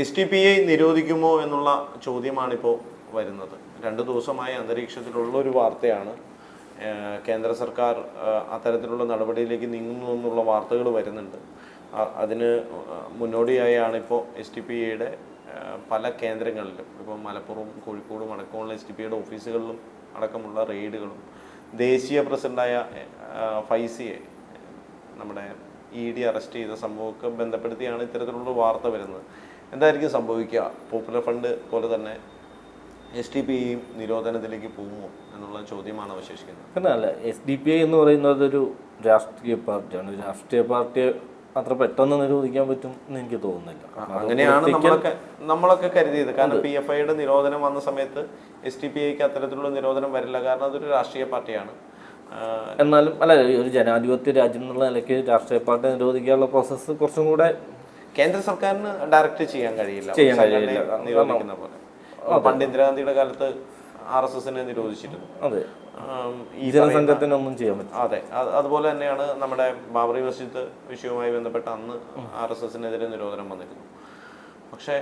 S T P I നിരോധിക്കുമോ എന്നുള്ള ചോദ്യമാണിപ്പോൾ വരുന്നത്. രണ്ട് ദിവസമായി അന്തരീക്ഷത്തിലുള്ള ഒരു വാർത്തയാണ് കേന്ദ്ര സർക്കാർ അത്തരത്തിലുള്ള നടപടിയിലേക്ക് നീങ്ങുന്നു എന്നുള്ള വാർത്തകൾ വരുന്നുണ്ട്. അതിന് മുന്നോടിയായാണ് ഇപ്പോൾ എസ് ടി പി ഐയുടെ പല കേന്ദ്രങ്ങളിലും ഇപ്പോൾ മലപ്പുറം കോഴിക്കോടും അടക്കമുള്ള എസ് ടി പി ഐയുടെ ഓഫീസുകളിലും അടക്കമുള്ള റെയ്ഡുകളും ദേശീയ പ്രസിഡന്റായ ഫൈസിയെ നമ്മുടെ ഇ ഡി അറസ്റ്റ് ചെയ്ത സംഭവമൊക്കെ ബന്ധപ്പെടുത്തിയാണ് ഇത്തരത്തിലുള്ള വാർത്ത വരുന്നത്. എന്തായിരിക്കും സംഭവിക്കുക? പോപ്പുലർ ഫണ്ട് പോലെ തന്നെ എസ് ഡി പി ഐയും നിരോധനത്തിലേക്ക് പോകുമോ എന്നുള്ള ചോദ്യമാണ് അവശേഷിക്കുന്നത്. അങ്ങനെയല്ല അല്ല എസ് ഡി പി ഐ എന്ന് പറയുന്നത് ഒരു രാഷ്ട്രീയ പാർട്ടിയാണ്. രാഷ്ട്രീയ പാർട്ടിയെ അത്ര പെട്ടെന്ന് നിരോധിക്കാൻ പറ്റും എന്ന് എനിക്ക് തോന്നുന്നില്ല. അങ്ങനെയാണ് നമ്മളൊക്കെ നമ്മളൊക്കെ കരുതിയത്. കാരണം പി എഫ് ഐയുടെ നിരോധനം വന്ന സമയത്ത് എസ് ടി പി ഐക്ക് അത്തരത്തിലുള്ള നിരോധനം വരില്ല. കാരണം അതൊരു രാഷ്ട്രീയ പാർട്ടിയാണ്. എന്നാലും അല്ല ഒരു ജനാധിപത്യ രാജ്യം എന്നുള്ള നിലയ്ക്ക് രാഷ്ട്രീയ പാർട്ടി നിരോധിക്കാനുള്ള പ്രോസസ്സ് കുറച്ചും കൂടെ കേന്ദ്ര സർക്കാരിന് ഡയറക്റ്റ് ചെയ്യാൻ കഴിയില്ല. ചെയ്യാൻ കഴിയില്ല. നിരോധിക്കുന്ന പോലെ. പണ്ട് ഇന്ദിരാഗാന്ധിയുടെ കാലത്ത് ആർ എസ് എസിനെ നിരോധിച്ചിരുന്നു. അതെ. ഈ ജനസംഘത്തിനൊന്നും ചെയ്യാൻ പറ്റും അതെ. അതുപോലെ തന്നെയാണ് നമ്മുടെ ബാബറി മസ്ജിദ് വിഷയവുമായി ബന്ധപ്പെട്ട് അന്ന് ആർ എസ് എസിനെതിരെ നിരോധനം വന്നിരുന്നു. പക്ഷേ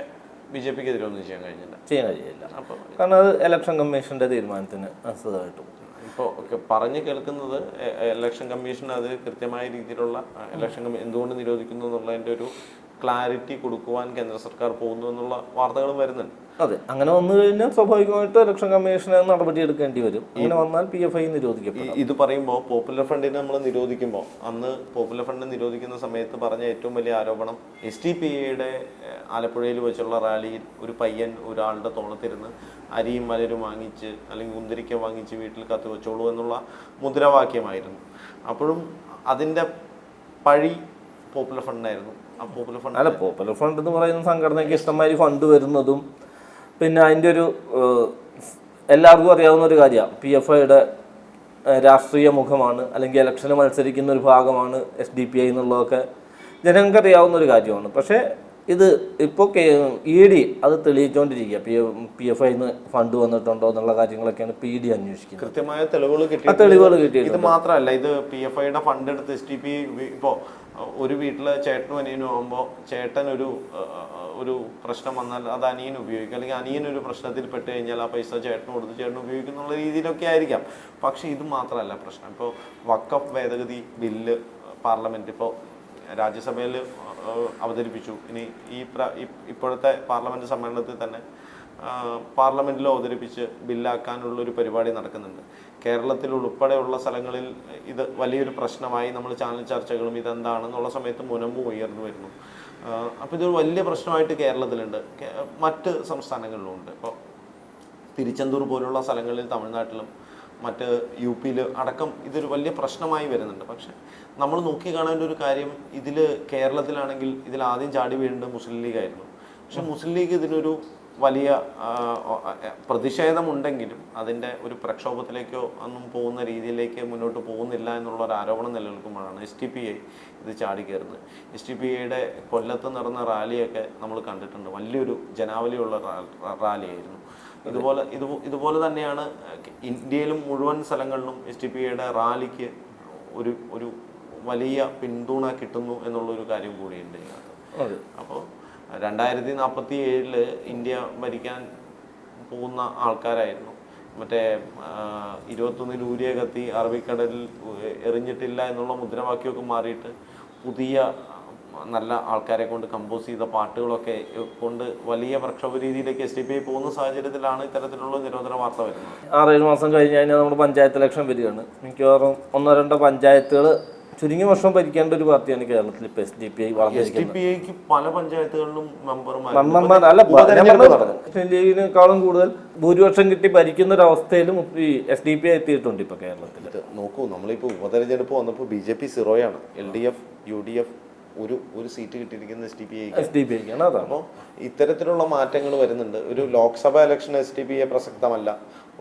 ബി ജെ പിക്ക് എതിരെ ഒന്നും ചെയ്യാൻ കഴിഞ്ഞില്ല. ചെയ്യാൻ കഴിയില്ല. അപ്പോൾ കാരണം അത് ഇലക്ഷൻ കമ്മീഷന്റെ തീരുമാനത്തിന് അനുസൃതമായിട്ടും ഇപ്പോൾ പറഞ്ഞു കേൾക്കുന്നത് ഇലക്ഷൻ കമ്മീഷൻ അത് കൃത്യമായ രീതിയിലുള്ള ഇലക്ഷൻ എന്തുകൊണ്ട് നിരോധിക്കുന്നു എന്നുള്ളതിന്റെ ഒരു ക്ലാരിറ്റി കൊടുക്കുവാൻ കേന്ദ്ര സർക്കാർ പോകുന്നു എന്നുള്ള വാർത്തകളും വരുന്നുണ്ട്. അതെ അങ്ങനെ വന്നു കഴിഞ്ഞാൽ സ്വാഭാവികമായിട്ട് ഇലക്ഷൻ കമ്മീഷന് നടപടി എടുക്കേണ്ടി വരും. അങ്ങനെ വന്നാൽ പി എഫ് ഐ നിരോധിക്കും ഇത് പറയുമ്പോൾ പോപ്പുലർ ഫണ്ടിനെ നമ്മൾ നിരോധിക്കുമ്പോൾ അന്ന് പോപ്പുലർ ഫണ്ട് നിരോധിക്കുന്ന സമയത്ത് പറഞ്ഞ ഏറ്റവും വലിയ ആരോപണം എസ് ടി പി ഐയുടെ ആലപ്പുഴയിൽ വെച്ചുള്ള റാലിയിൽ ഒരു പയ്യൻ ഒരാളുടെ തോളത്തിരുന്ന് അരിയും മലരും വാങ്ങിച്ച് അല്ലെങ്കിൽ മുന്തിരിക്ക വാങ്ങിച്ച് വീട്ടിൽ കത്ത് വെച്ചോളൂ എന്നുള്ള മുദ്രാവാക്യമായിരുന്നു. അപ്പോഴും അതിന്റെ പഴി പോപ്പുലർ ഫണ്ടായിരുന്നു ആ പോപ്പുലർ ഫണ്ട് അല്ല പോപ്പുലർ ഫണ്ട് എന്ന് പറയുന്ന സംഘടനയ്ക്ക് ഇഷ്ടമായി ഫണ്ട് വരുന്നതും പിന്നെ അതിന്റെ ഒരു എല്ലാവർക്കും അറിയാവുന്ന ഒരു കാര്യമാണ്. പി എഫ് ഐയുടെ രാഷ്ട്രീയ മുഖമാണ് അല്ലെങ്കിൽ ഇലക്ഷന് മത്സരിക്കുന്ന ഒരു ഭാഗമാണ് എസ് ഡി പി ഐ എന്നുള്ളതൊക്കെ ജനങ്ങൾക്ക് അറിയാവുന്ന ഒരു കാര്യമാണ്. പക്ഷേ ഇത് ഇപ്പോൾ ഇ ഡി അത് തെളിയിച്ചുകൊണ്ടിരിക്കുക പി പി എഫ് ഐന്ന് ഫണ്ട് വന്നിട്ടുണ്ടോ എന്നുള്ള കാര്യങ്ങളൊക്കെയാണ് പി ഡി അന്വേഷിക്കുന്നത്. കൃത്യമായ തെളിവുകൾ കിട്ടി തെളിവുകൾ കിട്ടി ഇത് മാത്രമല്ല ഇത് പി എഫ് ഐയുടെ ഫണ്ട് എടുത്ത് എസ് ടി പി ഇപ്പോൾ ഒരു വീട്ടിലെ ചേട്ടനും അനിയനും ആകുമ്പോൾ ചേട്ടൻ ഒരു ഒരു പ്രശ്നം വന്നാൽ അത് അനിയൻ ഉപയോഗിക്കും. അല്ലെങ്കിൽ അനിയൻ ഒരു പ്രശ്നത്തിൽ പെട്ട് കഴിഞ്ഞാൽ ആ പൈസ ചേട്ടന് കൊടുത്ത് ചേട്ടൻ ഉപയോഗിക്കുന്നുള്ള രീതിയിലൊക്കെ ആയിരിക്കാം. പക്ഷേ ഇത് മാത്രമല്ല പ്രശ്നം. ഇപ്പോൾ വക്കഫ് ഭേദഗതി ബില്ല് പാർലമെന്റ് ഇപ്പോൾ രാജ്യസഭയിൽ അവതരിപ്പിച്ചു. ഇനി ഈ ഇപ്പോഴത്തെ പാർലമെന്റ് സമ്മേളനത്തിൽ തന്നെ പാർലമെന്റിൽ അവതരിപ്പിച്ച് ബില്ലാക്കാനുള്ള ഒരു പരിപാടി നടക്കുന്നുണ്ട്. കേരളത്തിൽ ഉൾപ്പെടെയുള്ള സ്ഥലങ്ങളിൽ ഇത് വലിയൊരു പ്രശ്നമായി നമ്മൾ ചാനൽ ചർച്ചകളും ഇതെന്താണെന്നുള്ള സമയത്ത് മുനമ്പും ഉയർന്നു വരുന്നു. അപ്പോൾ ഇതൊരു വലിയ പ്രശ്നമായിട്ട് കേരളത്തിലുണ്ട്. മറ്റ് സംസ്ഥാനങ്ങളിലും ഉണ്ട് ഇപ്പോൾ തിരുച്ചെന്തൂർ പോലുള്ള സ്ഥലങ്ങളിൽ തമിഴ്നാട്ടിലും മറ്റ് യു പിയിൽ അടക്കം ഇതൊരു വലിയ പ്രശ്നമായി വരുന്നുണ്ട്. പക്ഷേ നമ്മൾ നോക്കി കാണേണ്ട ഒരു കാര്യം ഇതിൽ കേരളത്തിലാണെങ്കിൽ ഇതിൽ ആദ്യം ചാടി വീഴേണ്ടത് മുസ്ലിം ലീഗായിരുന്നു പക്ഷെ മുസ്ലിം ലീഗ് ഇതിനൊരു വലിയ പ്രതിഷേധമുണ്ടെങ്കിലും അതിന്റെ ഒരു പ്രക്ഷോഭത്തിലേക്കോ ഒന്നും പോകുന്ന രീതിയിലേക്ക് മുന്നോട്ട് പോകുന്നില്ല എന്നുള്ള ഒരു ആരോപണം നിലനിൽക്കുമ്പോഴാണ് എസ് ടി പി ഐ ഇത് ചാടി കയറുന്നത്. എസ് ടി പി ഐയുടെ കൊല്ലത്ത് നടന്ന റാലിയൊക്കെ നമ്മൾ കണ്ടിട്ടുണ്ട്. വലിയൊരു ജനാവലിയുള്ള റാലിയായിരുന്നു. ഇതുപോലെ ഇത് ഇതുപോലെ തന്നെയാണ് ഇന്ത്യയിലും മുഴുവൻ സ്ഥലങ്ങളിലും എസ് ടി പി ഐയുടെ റാലിക്ക് ഒരു ഒരു വലിയ പിന്തുണ കിട്ടുന്നു എന്നുള്ളൊരു കാര്യം കൂടിയുണ്ട് ഇതിനകത്ത്. അപ്പോൾ രണ്ടായിരത്തി നാൽപ്പത്തി ഏഴിൽ ഇന്ത്യ ഭരിക്കാൻ പോകുന്ന ആൾക്കാരായിരുന്നു. മറ്റേ ഇരുപത്തൊന്നിൽ ഊരിയ കത്തി അറബിക്കടലിൽ എറിഞ്ഞിട്ടില്ല എന്നുള്ള മുദ്രാവാക്യമൊക്കെ മാറിയിട്ട് പുതിയ നല്ല ആൾക്കാരെ കൊണ്ട് കമ്പോസ് ചെയ്ത പാട്ടുകളൊക്കെ കൊണ്ട് വലിയ പ്രക്ഷോഭ രീതിയിലേക്ക് എസ് ഡി പി ഐ പോകുന്ന സാഹചര്യത്തിലാണ് ഇത്തരത്തിലുള്ള നിരോധന വാർത്ത വരുന്നത്. ആറേഴ് മാസം കഴിഞ്ഞ് കഴിഞ്ഞാൽ നമ്മുടെ പഞ്ചായത്ത് ഇലക്ഷൻ വരികയാണ്. മിക്കവാറും ഒന്നോ രണ്ടോ പഞ്ചായത്തുകൾ ചുരുങ്ങിയ വർഷം ഭരിക്കേണ്ട ഒരു പാർട്ടിയാണ് കേരളത്തിൽ ഇപ്പോൾ S D P I S D വളർന്നിരിക്കുന്നത് P ഐക്ക് പല പഞ്ചായത്തുകളിലും മെമ്പർമാർ അല്ല. മുസ്ലിം ലീഗിനേക്കാളും കൂടുതൽ ഭൂരിപക്ഷം കിട്ടി ഭരിക്കുന്ന ഒരു അവസ്ഥയിലും ഈ എസ് ഡി പി ഐ എത്തിയിട്ടുണ്ട് ഇപ്പോൾ കേരളത്തിൽ. നോക്കൂ നമ്മളിപ്പോൾ ഉപതെരഞ്ഞെടുപ്പ് വന്നപ്പോൾ B J P സിറോയാണ്. L D F U D F ഒരു ഒരു സീറ്റ് കിട്ടിയിരിക്കുന്നത് എസ് ഡി പി ഐക്ക് എസ് ഡി പി ഐക്കാണ് അപ്പോൾ ഇത്തരത്തിലുള്ള മാറ്റങ്ങൾ വരുന്നുണ്ട്. ഒരു Lok Sabha election S D P I പ്രസക്തമല്ല.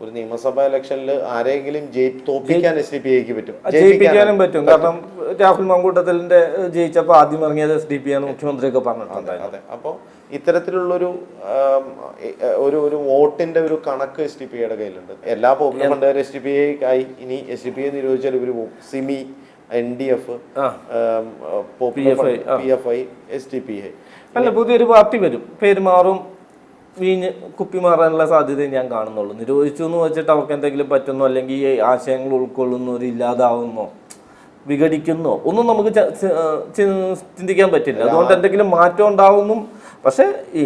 ഒരു നിയമസഭാ ഇലക്ഷനിൽ ആരെങ്കിലും തോപ്പിക്കാൻ എസ് ഡി പി ഐക്ക് പറ്റും. ജയിപ്പിക്കാനും പറ്റും. കാരണം രാഹുൽ മങ്കൂട്ടത്തിലിന്റെ ജയിച്ചപ്പോൾ ആദ്യം ഇറങ്ങിയത് എസ് ഡി പി ആണ് മുഖ്യമന്ത്രിയൊക്കെ പറഞ്ഞിട്ടുണ്ട് അതെ അപ്പോൾ ഇത്തരത്തിലുള്ളൊരു ഒരു ഒരു വോട്ടിന്റെ ഒരു കണക്ക് എസ് ഡി പി ഐയുടെ കയ്യിലുണ്ട്. എല്ലാ പോപ്പുലർ ഫണ്ടുകാരും എസ് ഡി പി ഐക്കായി ഇനി എസ് ഡി പി ഐ നിരോധിച്ചാൽ ഇവർ പോകും SIMI N D F. P F I S T P I അല്ല പുതിയൊരു പാർട്ടി വരും. പേര് മാറും വീഞ്ഞ് കുപ്പി മാറാനുള്ള സാധ്യത ഞാൻ കാണുന്നുള്ളൂ. നിരോധിച്ചു എന്ന് വെച്ചിട്ട് അവർക്ക് എന്തെങ്കിലും പറ്റുന്നോ അല്ലെങ്കിൽ ഈ ആശയങ്ങൾ ഉൾക്കൊള്ളുന്നോ ഇല്ലാതാവുന്നോ വിഘടിക്കുന്നോ ഒന്നും നമുക്ക് ചിന്തിക്കാൻ പറ്റില്ല. അതുകൊണ്ട് എന്തെങ്കിലും മാറ്റം ഉണ്ടാവുന്നു പക്ഷേ ഈ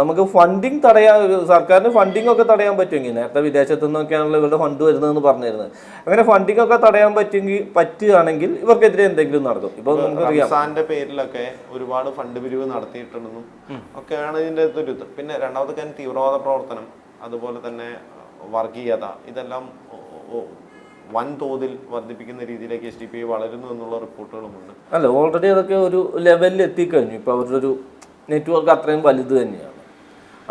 നമുക്ക് ഫണ്ടിങ് തടയാൻ സർക്കാരിന് ഫണ്ടിങ് ഒക്കെ തടയാൻ പറ്റുമെങ്കിൽ നേരത്തെ വിദേശത്തു നിന്നൊക്കെയാണല്ലോ ഇവരുടെ ഫണ്ട് വരുന്നതെന്ന് പറഞ്ഞിരുന്നത്. അങ്ങനെ ഫണ്ടിങ് ഒക്കെ തടയാൻ പറ്റുമെങ്കിൽ പറ്റുകയാണെങ്കിൽ ഇവർക്കെതിരെ എന്തെങ്കിലും നടക്കും. ഇപ്പൊ നമുക്കറിയാം. പേരിലൊക്കെ ഒരുപാട് ഫണ്ട് പിരിവ് നടത്തിയിട്ടുണ്ടെന്നും ഒക്കെയാണ് ഇതിന്റെ ഒരു ഇത്. പിന്നെ രണ്ടാമത്തെ കാര്യം തീവ്രവാദ പ്രവർത്തനം അതുപോലെ തന്നെ വർഗീയത. ഇതെല്ലാം വൻതോതിൽ വർദ്ധിപ്പിക്കുന്ന രീതിയിലേക്ക് എസ് ഡി പി വളരുന്നു എന്നുള്ള റിപ്പോർട്ടുകളുമുണ്ട്. അല്ല ഓൾറെഡി അതൊക്കെ ഒരു ലെവലിൽ എത്തിക്കഴിഞ്ഞു. ഇപ്പൊ അവരുടെ ഒരു നെറ്റ്വർക്ക് അത്രയും വലുത് തന്നെയാണ്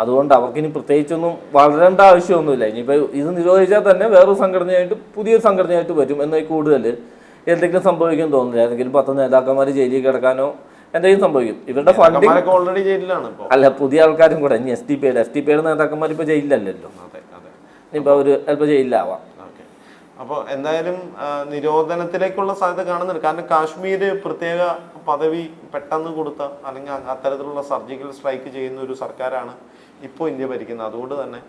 അതുകൊണ്ട് അവർക്കിനി പ്രത്യേകിച്ചൊന്നും വളരേണ്ട ആവശ്യമൊന്നുമില്ല. ഇനിയിപ്പോൾ ഇത് നിരോധിച്ചാൽ തന്നെ വേറൊരു സംഘടനയായിട്ട് പുതിയൊരു സംഘടനയായിട്ട് വരും എന്നാൽ കൂടുതൽ എന്തെങ്കിലും സംഭവിക്കും തോന്നുന്നില്ല. ഏതെങ്കിലും പത്ത് നേതാക്കന്മാർ ജയിലിൽ കിടക്കാനോ എന്തെങ്കിലും സംഭവിക്കും. ഇവരുടെ ഫണ്ടിങ് ഓൾറെഡി ജയിലിലാണ് അല്ല പുതിയ ആൾക്കാരും കൂടെ. ഇനി എസ് ടി പിയുടെ എസ് ടി പിയുടെ നേതാക്കന്മാർ ഇപ്പോൾ ജയിലിലല്ലല്ലോ. ഇനിയിപ്പോൾ അവർ ചിലപ്പോൾ ജയിലിലാവാം. അപ്പോൾ എന്തായാലും നിരോധനത്തിലേക്കുള്ള സാധ്യത കാണുന്നുണ്ട്. കാരണം കാശ്മീർ പ്രത്യേക പദവി പെട്ടെന്ന് കൊടുത്ത അല്ലെങ്കിൽ അത്തരത്തിലുള്ള സർജിക്കൽ സ്ട്രൈക്ക് ചെയ്യുന്ന ഒരു സർക്കാരാണ് ഇപ്പോൾ ഇന്ത്യ ഭരിക്കുന്നത്. അതുകൊണ്ട് തന്നെ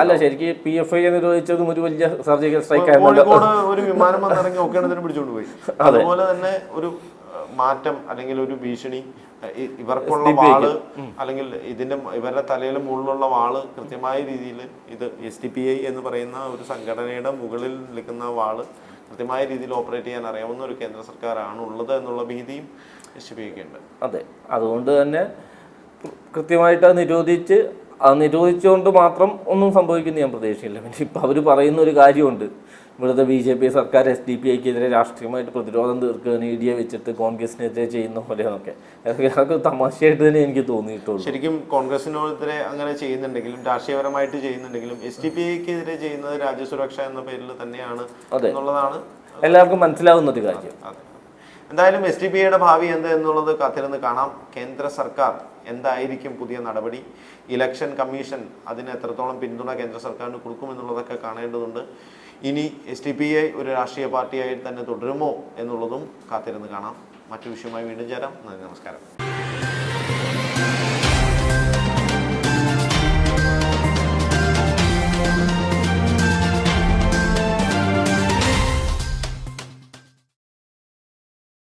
അല്ല ശരിക്ക് പി എഫ് ഐ നിരോധിച്ചതും ഒരു വലിയ സർജിക്കൽ സ്ട്രൈക്ക് കോഴിക്കോട് ഒരു വിമാനം വന്നിറങ്ങി ഒക്കെ പിടിച്ചുകൊണ്ട് പോയി. അതുപോലെ തന്നെ ഒരു മാറ്റം അല്ലെങ്കിൽ ഒരു ഭീഷണി ഇവർക്കുള്ള വാൾ അല്ലെങ്കിൽ ഇതിന്റെ ഇവരുടെ തലയിൽ മുകളിലുള്ള വാൾ കൃത്യമായ രീതിയിൽ ഇത് എസ് ടി പി ഐ എന്ന് പറയുന്ന ഒരു സംഘടനയുടെ മുകളിൽ നിൽക്കുന്ന വാൾ കൃത്യമായ രീതിയിൽ ഓപ്പറേറ്റ് ചെയ്യാൻ അറിയാവുന്ന ഒരു കേന്ദ്ര സർക്കാരാണ് ഉള്ളത് എന്നുള്ള ഭീതിയും എസ് അതെ. അതുകൊണ്ട് തന്നെ കൃത്യമായിട്ട് നിരോധിച്ച് അത് നിരോധിച്ചുകൊണ്ട് മാത്രം ഒന്നും സംഭവിക്കുന്നു ഞാൻ പ്രതീക്ഷയില്ല പിന്നെ ഇപ്പം അവർ പറയുന്ന ഒരു കാര്യമുണ്ട്. ഇവിടുത്തെ ബി ജെ പി സർക്കാർ എസ് ഡി പി ഐക്കെതിരെ രാഷ്ട്രീയമായിട്ട് പ്രതിരോധം തീർക്കുകയാണ് ഇ ഡിയെ വെച്ചിട്ട് കോൺഗ്രസിനെതിരെ ചെയ്യുന്ന പോലെയൊക്കെ അതൊക്കെ തമാശയായിട്ട് തന്നെ എനിക്ക് തോന്നിയിട്ടുള്ളൂ. ശരിക്കും കോൺഗ്രസിനെതിരെ അങ്ങനെ ചെയ്യുന്നുണ്ടെങ്കിലും രാഷ്ട്രീയപരമായിട്ട് ചെയ്യുന്നുണ്ടെങ്കിലും എസ് ഡി പി ഐക്കെതിരെ ചെയ്യുന്നത് രാജ്യസുരക്ഷ എന്ന പേരിൽ തന്നെയാണ് അതെ. എന്നുള്ളതാണ് എല്ലാവർക്കും മനസ്സിലാവുന്ന ഒരു കാര്യം. എന്തായാലും എസ് ടി പി ഐയുടെ ഭാവി എന്ത് എന്നുള്ളത് കാത്തിരുന്ന് കാണാം. കേന്ദ്ര സർക്കാർ എന്തായിരിക്കും പുതിയ നടപടി? ഇലക്ഷൻ കമ്മീഷൻ അതിന് എത്രത്തോളം പിന്തുണ കേന്ദ്ര സർക്കാരിന് കൊടുക്കുമെന്നുള്ളതൊക്കെ കാണേണ്ടതുണ്ട്. ഇനി എസ് ടി പി ഐ ഒരു രാഷ്ട്രീയ പാർട്ടിയായി തന്നെ തുടരുമോ എന്നുള്ളതും കാത്തിരുന്ന് കാണാം. മറ്റു വിഷയമായി വീണ്ടും ചേരാം. നന്ദി നമസ്കാരം.